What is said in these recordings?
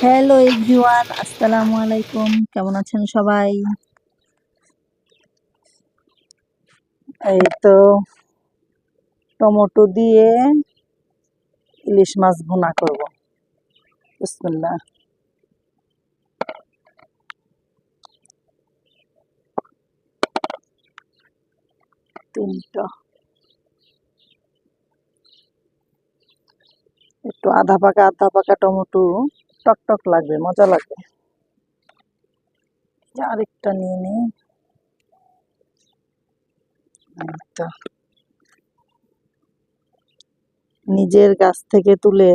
Hello everyone আসসালামু আলাইকুম কেমন আছেন সবাই? এই তো টমেটো দিয়ে ইলিশ মাছ ভুনা করব। বিসমিল্লাহ। তিনটা। একটু আধা পাকা আধা পাকা টমেটো। টক টক লাগবে, মজা লাগবে। আরেকটা নিয়ে এই নিজের গাছ থেকে তুলে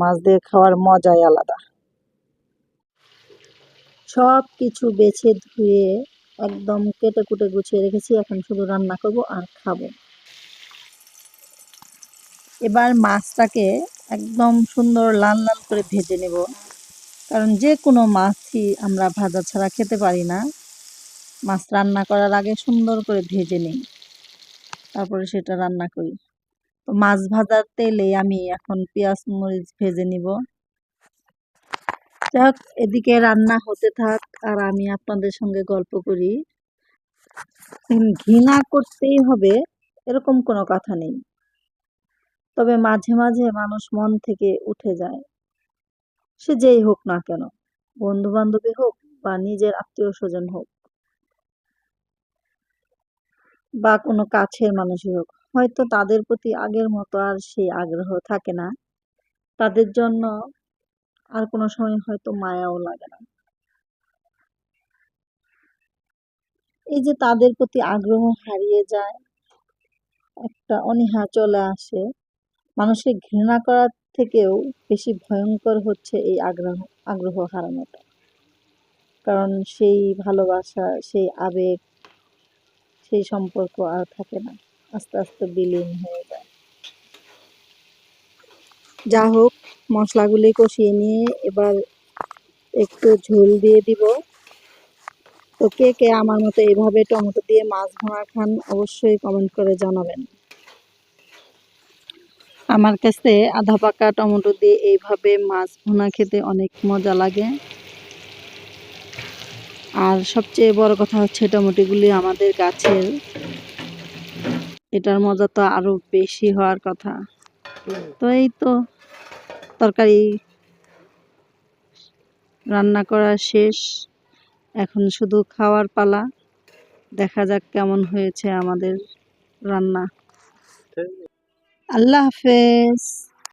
মাছ দিয়ে খাওয়ার মজাই আলাদা। সব কিছু বেছে ধুয়ে একদম কেটে কুটে গুছিয়ে রেখেছি, এখন শুধু রান্না করব আর খাব। এবার মাছটাকে একদম সুন্দর লাল লাল করে ভেজে নেব। কারণ যে কোনো মাছই আমরা ভাজা ছাড়া খেতে পারি না। মাছ রান্না করার আগে সুন্দর করে ভেজে নিই। তারপরে সেটা রান্না করি। তো মাছ ভাজার তেলে আমি এখন পেঁয়াজ, মরিচ ভেজে নিব। যাক, এদিকে রান্না হতে থাক আর আমি আপনাদের সঙ্গে গল্প করি। ঘৃণা করতেই হবে এরকম কোনো কথা নেই। তবে মাঝে মাঝে মানুষ মন থেকে উঠে যায়। সে যেই হোক না কেন বন্ধু বান্ধবী হোক বা নিজের আত্মীয় স্বজন হোক বা কোনো কাছের মানুষই হোক, হয়তো তাদের প্রতি আগের মতো আর সেই আগ্রহ থাকে না। তাদের জন্য আর কোনো সময় হয়তো মায়াও লাগে না। এই যে তাদের প্রতি আগ্রহ হারিয়ে যায়, একটা অনীহা চলে আসে, মানুষকে ঘৃণা করার থেকেও বেশি ভয়ঙ্কর হচ্ছে এই আগ্রহ আগ্রহ হারানোটা। কারণ সেই ভালোবাসা, সেই আবেগ, সেই সম্পর্ক আর থাকে না। আস্তে আস্তে বিলীন হয়ে যায়। যা হোক, মশলাগুলি কষিয়ে নিয়ে এবার একটু ঝোল দিয়ে দিব। তো কে কে আমার মতো এভাবে টমেটো দিয়ে মাছ ভুনা খান অবশ্যই কমেন্ট করে জানাবেন। আমার কাছে আধা পাকা টমেটো দিয়ে এইভাবে মাছ ভুনা খেতে অনেক মজা লাগে। আর সবচেয়ে বড় কথা হচ্ছে টমেটোগুলি আমাদের গাছের। এটার মজা তো আরও বেশি হওয়ার কথা। তো এই তো তরকারি রান্না করা শেষ। এখন শুধু খাওয়ার পালা। দেখা যাক কেমন হয়েছে আমাদের রান্না। আল্লাহ হাফেজ